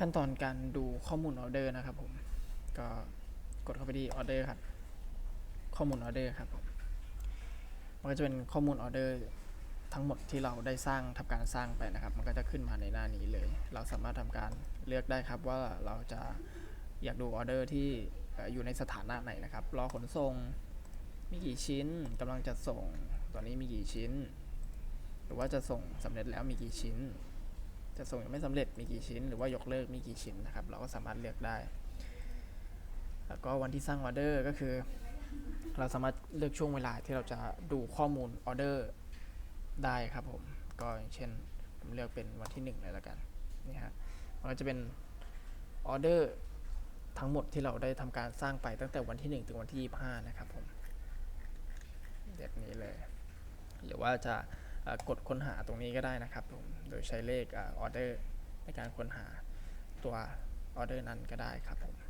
ขั้นตอนการดูข้อมูลออเดอร์นะครับผม ก็กดเข้าไปที่ออเดอร์ครับ ข้อมูลออเดอร์ครับผม มันก็จะเป็นข้อมูลออเดอร์ทั้งหมดที่เราได้สร้างทำการสร้างไปนะครับ มันก็จะขึ้นมาในหน้านี้เลย เราสามารถทำการเลือกได้ครับว่าเราจะอยากดูออเดอร์ที่เอ่ออยู่ในสถานะไหนนะครับ รอขนส่ง มีกี่ชิ้นกำลังจะส่ง ตอนนี้มีกี่ชิ้น หรือว่าจะส่งสำเร็จแล้วมีกี่ชิ้น จะส่งยังไม่สำเร็จมีกี่ชิ้น หรือว่ายกเลิกมีกี่ชิ้นนะครับ เราก็สามารถเลือกได้ แล้วก็วันที่สร้างออเดอร์ก็คือ เราสามารถเลือกช่วงเวลาที่เราจะดูข้อมูลออเดอร์ได้ครับผม ก็อย่างเช่นผมเลือกเป็นวันที่หนึ่งเลยล้วกันนี่ฮะมันก็จะเป็นออเดอร์ทั้งหมดที่เราได้ทำการสร้างไปตั้งแต่วันที่ 1 ถึงวันที่ 25 นะครับผมแบบนี้เลย หรือว่าจะ กดค้นหาตรงนี้ก็ได้นะครับผมโดยใช้เลขออเดอร์ในการค้นหาตัวออเดอร์นั้นก็ได้ครับผม